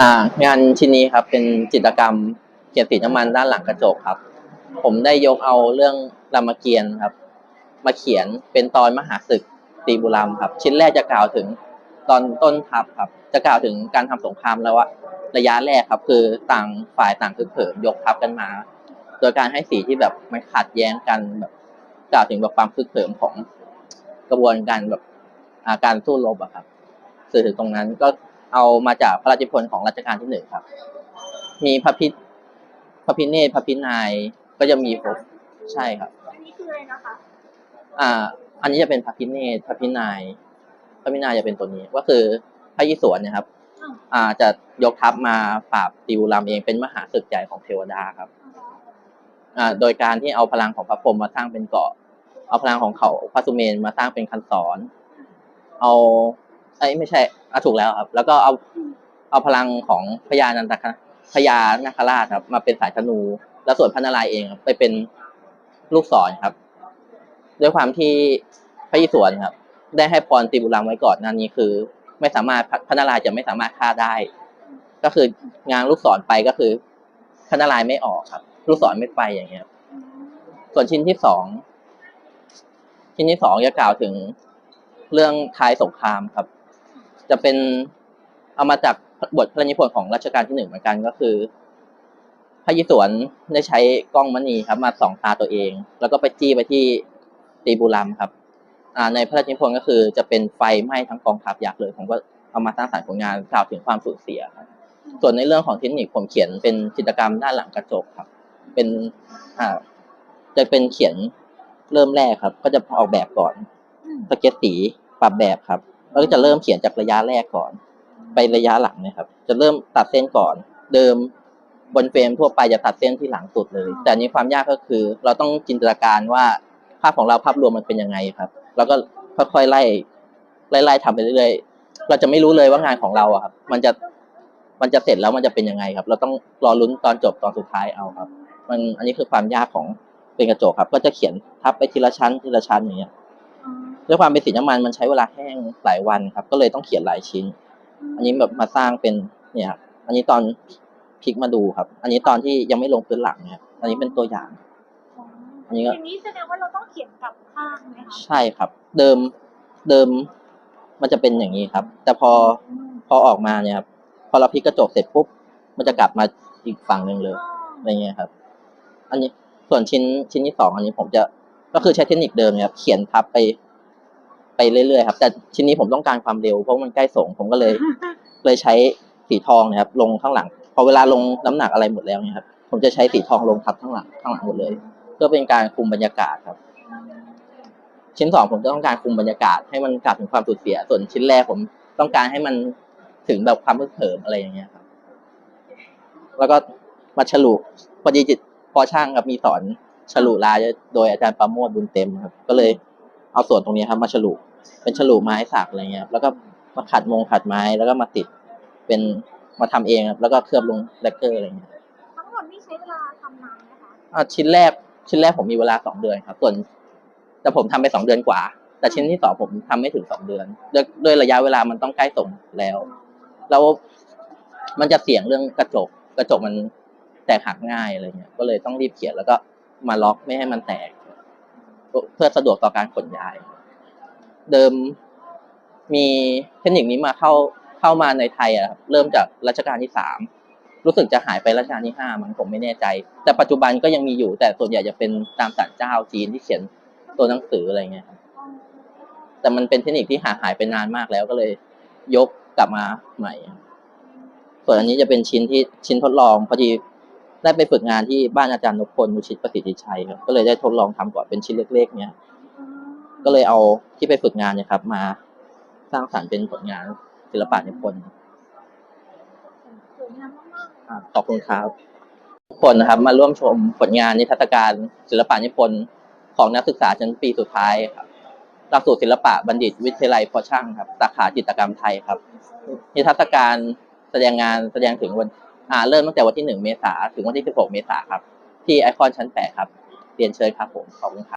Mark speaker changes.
Speaker 1: างานชิ้นนี้ครับเป็นจิตรกรรมเขียนสีน้ำมันด้านหลังกระจกครับ ผมได้ยกเอาเรื่องรามเกียรติ์ครับ มาเขียนเป็นตอนมหาศึกตีบุรัมครับ ชิ้นแรกจะกล่าวถึงตอนต้นทัพครับ จะกล่าวถึงการทำสงครามแล้วว่าระยะแรกครับ คือต่างฝ่ายต่างคือเผิมยกทัพกันมา โดยการให้สีที่แบบมันขัดแย้งกันแบบกล่าวถึงแบบความคึกเขิมของกระบวนการแบบอาการสู้รบอะครับ สื่อถึงตรงนั้นก็ เอามาจากพระราชนิพนธ์ของรัชกาลที่หนึ่งครับ มีพระพิพระพิเนศพระพินายก็จะมีครบใช่ครับ
Speaker 2: อันนี้คืออะไรนะคะ
Speaker 1: อ่า อันนี้จะเป็นพระพิเนศพระพินายพระพินายจะเป็นตัวนี้ก็คือพระยิสวนเนะครับ
Speaker 2: อืม
Speaker 1: อ่าจะยกทัพมาปราบตีบุรามเองเป็นมหาศึกใหญ่ของเทวดาครับ อ่า โดยการที่เอาพลังของพระพรหมมาสร้างเป็นเกาะ เอาพลังของเขาพระสุเมนมาสร้างเป็นคันศรเอาไอ้ยไม่ใช่อะถูกแล้วครับ แล้วก็เอาเอาพลังของพญานันตคพญานาคราชครับ มาเป็นสายธนู แล้วส่วนพระนารายณ์เองครับไปเป็นลูกศรครับ ด้วยความที่พระอิศวรครับ ได้ให้พรตีบุรัมไว้ก่อนหนั้นนี้คือ ไม่สามารถพระพระนารายณ์จะไม่สามารถฆ่าได้ ก็คืองานลูกศรไปก็คือพระนารายณ์ไม่ออกครับ ลูกศรไม่ไปอย่างเงี้ย ส่วนชิ้นที่สองชิ้นที่สองจะกล่าวถึงเรื่องท้ายสงครามครับ จะเป็นเอามาจากบทพระนิพนธ์ของรัชกาลที่หนึ่งเหมือนกันก็คือ พระยิสวนได้ใช้กล้องมณีครับ มาส่องตาตัวเอง แล้วก็ไปจี้ไปที่ตีบุรัมครับในพระราชนิพนธ์ก็คือจะเป็นไฟไหม้ทั้งกองทัพยักษ์เลยผมก็เอามาสร้างสรรค์ผลงานกล่าวถึงความสูญเสียครับส่วนในเรื่องของเทคนิคผมเขียนเป็นจิตรกรรมด้านหลังกระจกครับ เป็นอ่าจะเป็นเขียนเริ่มแรกครับ ก็จะออกแบบก่อนสเก็ตสีปรับแบบครับ แล้วก็จะเริ่มเขียนจากระยะแรกก่อน ไประยะหลังนะครับ จะเริ่มตัดเส้นก่อน เดิมบนเฟรมทั่วไปจะตัดเส้นที่หลังสุดเลย แต่อันนี้ความยากก็คือ เราต้องจินตนาการว่าภาพของเราภาพรวมมันเป็นยังไงครับ แล้วก็ค่อยๆไล่ไล่ไล่ทำไปเรื่อยๆ เราจะไม่รู้เลยว่างานของเราอะครับ มันจะมันจะเสร็จแล้วมันจะเป็นยังไงครับ เราต้องรอลุ้นตอนจบตอนสุดท้ายเอาครับ มันอันนี้คือความยากของเป็นกระจกครับ ก็จะเขียนทับไปทีละชั้นทีละชั้นอย่างเงี้ย ด้วยความเป็นสีน้ำมันมันใช้เวลาแห้งหลายวันครับ ก็เลยต้องเขียนหลายชิ้น อันนี้แบบมาสร้างเป็นเนี่ยครับอันนี้ตอนพลิกมาดูครับ อันนี้ตอนที่ยังไม่ลงพื้นหลังเนี่ยอันนี้เป็นตัวอย่าง อันนี้ก็
Speaker 2: อย่างนี้แสดงว่าเราต้องเขียนกลับข้างไหมคะ
Speaker 1: ใช่ครับ เดิมเดิมมันจะเป็นอย่างนี้ครับ แต่พอ
Speaker 2: อืม
Speaker 1: พอออกมาเนี่ยครับพอเราพลิกกระจกเสร็จปุ๊บมันจะกลับมาอีกฝั่งหนึ่งเลยอะไรเงี้ยครับ อันนี้ส่วนชิ้นชิ้นที่สองอันนี้ผมจะก็คือใช้เทคนิคเดิมเนี่ยครับเขียนทับไป ไปเรื่อยๆครับ แต่ชิ้นนี้ผมต้องการความเร็วเพราะมันใกล้ส่งผมก็เลย เลยใช้สีทองเนะครับ ลงข้างหลัง พอเวลาลงน้ำหนักอะไรหมดแล้วเนี่ยครับ ผมจะใช้สีทองลงทับข้างหลังข้างหลังหมดเลย เพื่อเป็นการคุมบรรยากาศครับ ชิ้นสองผมจะต้องการคุมบรรยากาศให้มันกลับถึงความสูญเสีย ส่วนชิ้นแรกผมต้องการให้มันถึงแบบความพึกเหิมอะไรอย่างเงี้ยครับ แล้วก็มาฉลุพอดีจิตพอช่างครับมีสอนฉลุลายโดยอาจารย์ประโมทบุญเต็มครับ ก็เลย เอาส่วนตรงนี้ครับมาฉลุเป็นฉลุไม้สักอะไรเงี้ยครับแล้วก็มาขัดมงขัดไม้แล้วก็มาติดเป็นมาทำเองครับแล้วก็เคลือบลงแลกเกอร์อะไรเงี้ย
Speaker 2: ทั้งหมดนี่ใช้เวลาทำนานไหมคะ
Speaker 1: อะชิ้นแรกชิ้นแรกผมมีเวลาสองเดือนครับ ส่วนแต่ผมทำไปสองเดือนกว่า แต่ชิ้นที่สองผมทำไม่ถึงสองเดือนด้วยด้วยระยะเวลามันต้องใกล้ส่งแล้ว แล้วมันจะเสี่ยงเรื่องกระจก กระจกมันแตกหักง่ายอะไรเงี้ย ก็เลยต้องรีบเขียนแล้วก็มาล็อกไม่ให้มันแตก เพื่อสะดวกต่อการขนย้าย เดิมมีเทคนิคนี้มาเข้าเข้ามาในไทยอะครับเริ่มจากรัชกาลที่สามรู้สึกจะหายไปรัชกาลที่ห้ามันผมไม่แน่ใจ แต่ปัจจุบันก็ยังมีอยู่ แต่ส่วนใหญ่จะเป็นตามศาลเจ้าจีนที่เขียนตัวหนังสืออะไรเงี้ยครับแต่มันเป็นเทคนิคที่หาหายไปนานมากแล้วก็เลย ยกกลับมาใหม่ ส่วนอันนี้จะเป็นชิ้นที่ชิ้นทดลองพอดี ได้ไปฝึกงานที่บ้านอาจารย์นพพลมุชิตประสิทธิชัยครับก็เลยได้ทดลองทำก่อนเป็นชิ้นเล็กๆ เนี่ย ก็เลยเอาที่ไปฝึกงานเนี่ยครับ มาสร้างสรรค์เป็นผลงานศิลปะนิพนธ์
Speaker 2: สวยงามมากๆเลย
Speaker 1: อ่าขอบคุณครับทุกคนนะครับ มาร่วมชมผลงานนิทรรศการศิลปะนิพนธ์ของนักศึกษาชั้นปีสุดท้ายครับหลักสูตรศิลปะบัณฑิตวิทยาลัยพอช่างครับ สาขาจิตรกรรมไทยครับ นิทรรศการแสดงงานแสดงถึงวัน อ่าเริ่มตั้งแต่วันที่หนึ่งเมษาถึงวันที่สิบหกเมษาครับ ที่ไอคอนชั้นแปดครับ เรียนเชิญครับผม ขอบคุณครับ